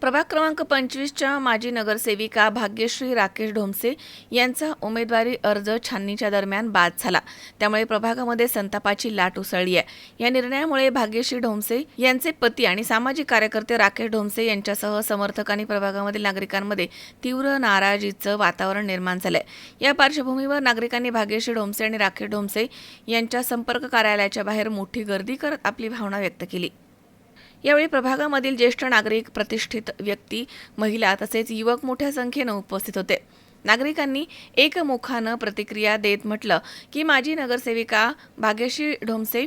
प्रभाग क्रमांक पंचवीसच्या माजी नगरसेविका भाग्यश्री राकेश ढोमसे यांचा उमेदवारी अर्ज छाननीच्या दरम्यान बाद झाला. त्यामुळे प्रभागामध्ये संतापाची लाट उसळली आहे. या निर्णयामुळे भाग्यश्री ढोमसे यांचे पती आणि सामाजिक कार्यकर्ते राकेश ढोमसे यांच्यासह समर्थक आणि प्रभागामधील नागरिकांमध्ये तीव्र नाराजीचं वातावरण निर्माण झालंय. या पार्श्वभूमीवर नागरिकांनी भाग्यश्री ढोमसे आणि राकेश ढोमसे यांच्या संपर्क कार्यालयाच्या बाहेर मोठी गर्दी करत आपली भावना व्यक्त केली. यावेळी प्रभागामधील ज्येष्ठ नागरिक प्रतिष्ठित व्यक्ती महिला तसेच युवक मोठ्या संख्येनं उपस्थित होते. नागरिकांनी एकमुखानं प्रतिक्रिया देत म्हटलं की माजी नगरसेविका भाग्यश्री ढोमसे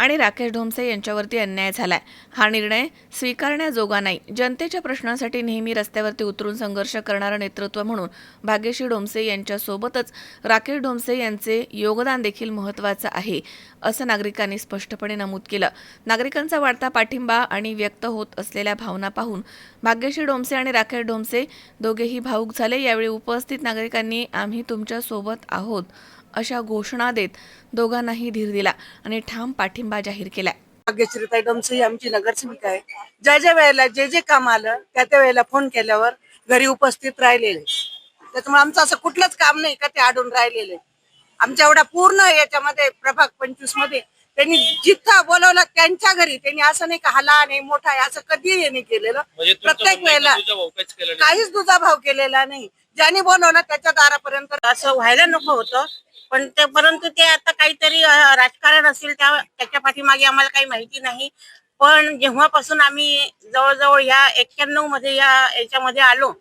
आणि राकेश ढोमसे यांच्यावरती अन्याय झालाय. हा निर्णय स्वीकारण्याजोगा नाही. जनतेच्या प्रश्नांसाठी नेहमी रस्त्यावरती उतरून संघर्ष करणारं नेतृत्व म्हणून भाग्यश्री ढोमसे यांच्यासोबतच राकेश ढोमसे यांचे योगदान देखील महत्त्वाचं आहे असं नागरिकांनी स्पष्टपणे नमूद केलं. नागरिकांचा वाढता पाठिंबा आणि व्यक्त होत असलेल्या भावना पाहून भाग्यश्री डोमसे आणि राकेश डोमसे दोघेही भावूक झाले. यावेळी उपस्थित नागरिकांनी आम्ही तुमच्यासोबत आहोत अशा घोषणा देत दोघांनाही धीर दिला आणि ठाम पाठिंबा जाहीर केला भाग्यश्रीताई डोमसे ही आमची नगरसेविका आहे. ज्या ज्या वेळेला जे जे काम आलं त्या त्या वेळेला फोन केल्यावर घरी उपस्थित राहिलेले. त्याच्यामुळे आमचं असं कुठलंच काम नाही का ते अडून राहिलेले. आमच्या एवढा पूर्ण याच्यामध्ये प्रभाग पंचवीसमध्ये त्यांनी जिथं बोलवलं त्यांच्या घरी त्यांनी असं नाही का हा लहान आहे मोठा आहे असं कधी यांनी केलेलं. म्हणजे प्रत्येक वेळेला काहीच केलं नाही. काहीच दुजा भाव केलेला नाही. ज्यांनी बोलवलं त्याच्या दारापर्यंत असं व्हायला नको होतं. पण ते परंतु ते आता काहीतरी राजकारण असेल त्या त्याच्या पाठीमागे आम्हाला काही माहिती नाही. पण जेव्हापासून आम्ही जवळजवळ या एक्क्याण्णवमध्ये या याच्यामध्ये आलो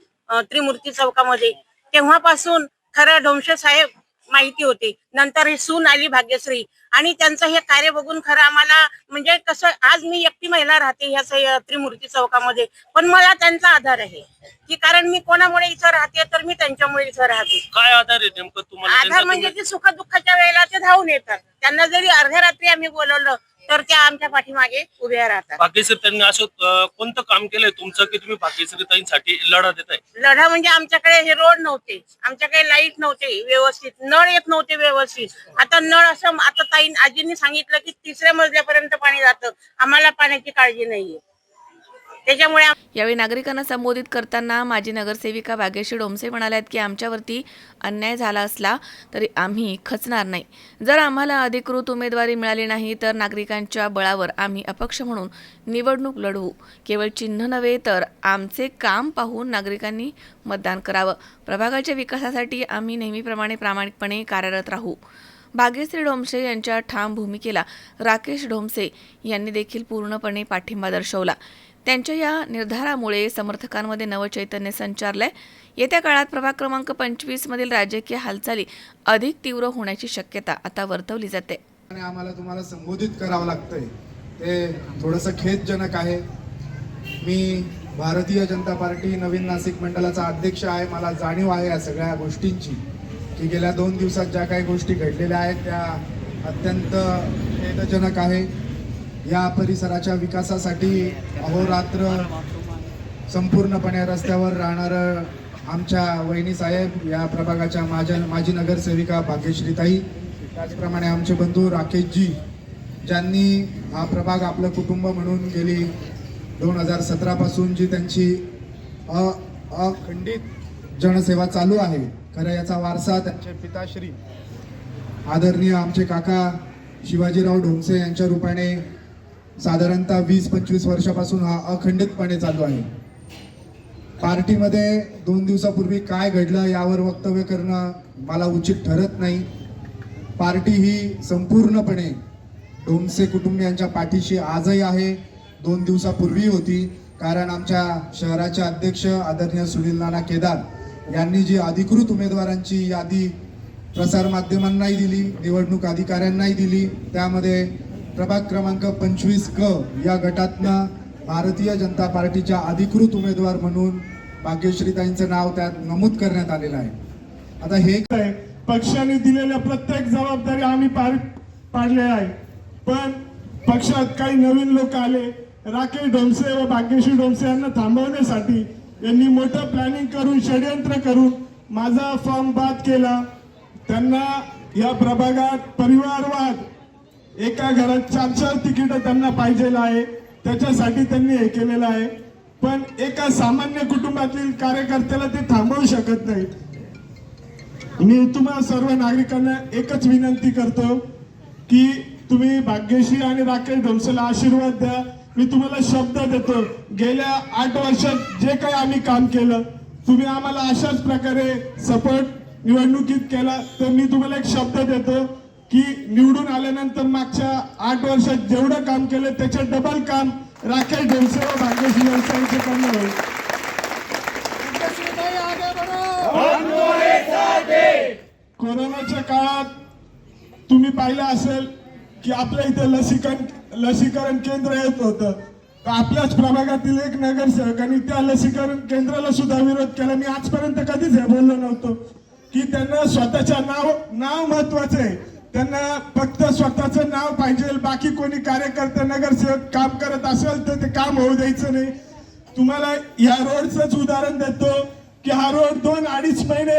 त्रिमूर्ती चौकामध्ये तेव्हापासून खरं ढोमशे साहेब माहिती होते. नंतर ही सून आली भाग्यश्री. आणि त्यांचं हे कार्य बघून खरं आम्हाला म्हणजे कसं आज मी एकटी महिला राहते ह्या त्रिमूर्ती चौकामध्ये. पण मला त्यांचा आधार आहे. की कारण मी कोणामुळे इथं राहते तर मी त्यांच्यामुळे इथं राहते. काय आधार आहे नेमकं तुम्हाला? आधार म्हणजे ते सुखदुःखाच्या वेळेला ते धावून येतात. त्यांना जरी अर्ध्या रात्री आम्ही बोलवलं तर त्या आमच्या पाठीमागे उभ्या राहतात. भाग्यश्री त्यांनी असं अं, कोणतं काम केलंय तुमचं की तुम्ही भाग्यश्रीताईंसाठी लढा देताय? लढा म्हणजे आमच्याकडे हे रोड नव्हते. आमच्याकडे लाइट नव्हते व्यवस्थित. नळ येत नव्हते व्यवस्थित. आता नळ असं आता ताई आजींनी सांगितलं की तिसऱ्या मजल्यापर्यंत पाणी जातं. आम्हाला पाण्याची काळजी नाहीये. त्याच्यामुळे यावेळी नागरिकांना संबोधित करताना माजी नगरसेविका भाग्यश्री डोमसे म्हणाल्यात की आमच्यावरती अन्याय झाला असला तरी आम्ही खचणार नाही. जर आम्हाला अधिकृत उमेदवारी मिळाली नाही तर नागरिकांच्या बळावर आम्ही अपक्ष म्हणून निवडणूक लढवू. केवळ चिन्ह नव्हे तर आमचे काम पाहून नागरिकांनी मतदान करावं. प्रभागाच्या विकासासाठी आम्ही नेहमीप्रमाणे प्रामाणिकपणे कार्यरत राहू. भाग्यश्री डोमसे यांच्या ठाम भूमिकेला राकेश डोमसे यांनी देखील पूर्णपणे पाठिंबा दर्शवला. त्यांच्या या निर्धारामुळे समर्थकांमध्ये नवचैतन्य संचारलंय. येत्या काळात प्रभाग क्रमांक पंचवीसमधील राजकीय हालचाली अधिक तीव्र होण्याची शक्यता आता वर्तवली जाते. आणि आम्हाला तुम्हाला संबोधित करावं लागतंय. ते थोडंसं खेदजनक आहे. मी भारतीय जनता पार्टी नवीन नाशिक मंडळाचा अध्यक्ष आहे. मला जाणीव आहे या सगळ्या गोष्टींची की गेल्या दोन दिवसात ज्या काही गोष्टी घडलेल्या आहेत त्या अत्यंत खेदजनक आहे. या परिसराच्या विकासासाठी अहोरात्र संपूर्णपणे रस्त्यावर राहणारं आमच्या वहिनी साहेब या प्रभागाच्या माझ्या माजी नगरसेविका भाग्यश्रीताई त्याचप्रमाणे आमचे बंधू राकेशजी ज्यांनी हा प्रभाग आपलं कुटुंब म्हणून गेली दोन हजार सतरापासून जी त्यांची अ अखंडित जनसेवा चालू आहे. खरं याचा वारसा त्यांचे पिताश्री आदरणीय आमचे काका शिवाजीराव ढोमसे यांच्या रूपाने साधारणतः वीस पंचवीस वर्षापासून हा अखंडितपणे चालू आहे. पार्टीमध्ये दोन दिवसापूर्वी काय घडलं यावर वक्तव्य करणं मला उचित ठरत नाही. पार्टी ही संपूर्णपणे डोमसे कुटुंबियांच्या पाठीशी आजही आहे. दोन दिवसापूर्वी होती कारण आमच्या शहराचे अध्यक्ष आदरणीय सुनील नाना केदार यांनी जी अधिकृत उमेदवारांची यादी प्रसारमाध्यमांनाही दिली निवडणूक अधिकाऱ्यांनाही दिली त्यामध्ये प्रभाग क्रमांक पंचवीस क या गटातनं भारतीय जनता पार्टीच्या अधिकृत उमेदवार म्हणून भाग्यश्रीताईंचं नाव त्यात नमूद करण्यात आलेलं आहे. आता हे काय पक्षाने दिलेल्या प्रत्येक जबाबदारी आम्ही पार पाडल्या आहे. पण पक्षात काही नवीन लोक आले. राकेश डोमसे व भाग्यश्री डोमसे यांना थांबवण्यासाठी यांनी मोठं प्लॅनिंग करून षडयंत्र करून माझा फॉर्म बाद केला. त्यांना या प्रभागात परिवारवाद एका घरात चार चार तिकीट त्यांना पाहिजे आहे. त्याच्यासाठी त्यांनी हे केलेलं आहे. पण एका सामान्य कुटुंबातील कार्यकर्त्याला ते थांबवू शकत नाही. मी तुम्हा सर्व नागरिकांना एकच विनंती करतो की तुम्ही भाग्यश्री आणि राकेश ढोमसेला आशीर्वाद द्या. मी तुम्हाला शब्द देतो गेल्या आठ वर्षात जे काही आम्ही काम केलं तुम्ही आम्हाला अशाच प्रकारे सपोर्ट निवडणुकीत केला तर मी तुम्हाला एक शब्द देतो की निवडून आल्यानंतर मागच्या आठ वर्षात जेवढं काम केलं त्याच्या डबल काम राकेश ढोलसे व भाग्यश्री ढोलसे यांचे करणं होईल कोरोनाच्या काळात तुम्ही पाहिलं असेल की आपल्या इथे लसीकरण लसीकरण केंद्र येत होतं. आपल्याच प्रभागातील एक नगरसेवकांनी त्या लसीकरण केंद्राला सुद्धा विरोध केला. मी आजपर्यंत कधीच हे बोललो नव्हतो की त्यांना स्वतःच्या नाव नाव महत्वाचं आहे. त्यांना फक्त स्वतःचं नाव पाहिजे बाकी कोणी कार्यकर्ते नगरसेवक काम करत असेल तर ते काम होऊ द्यायचं नाही. तुम्हाला या रोडचंच उदाहरण देतो की हा रोड दोन अडीच महिने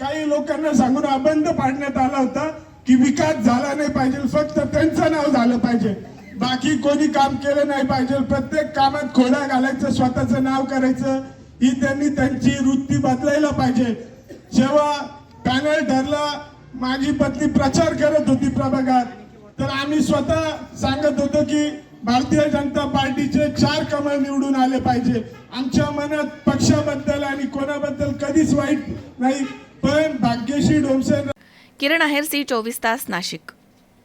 काही लोकांना सांगून हा पाडण्यात आला होता की विकास झाला नाही पाहिजे फक्त त्यांचं नाव झालं पाहिजे. बाकी कोणी काम केलं नाही पाहिजे प्रत्येक कामात खोडा घालायचं स्वतःचं नाव करायचं ही त्यांनी त्यांची वृत्ती बदलायला पाहिजे. जेव्हा पॅनल ठरला माझी पत्नी प्रचार करत होती प्रभागात. तर आम्ही स्वतः सांगत होतो की भारतीय जनता पार्टीचे चार कमळ निवडून आले पाहिजे. आमच्या मनात पक्षाबद्दल आणि कोणाबद्दल कधीच वाईट नाही पण भाग्यश्री डोमसे किरण आहेर सी चोवीस तास नाशिक.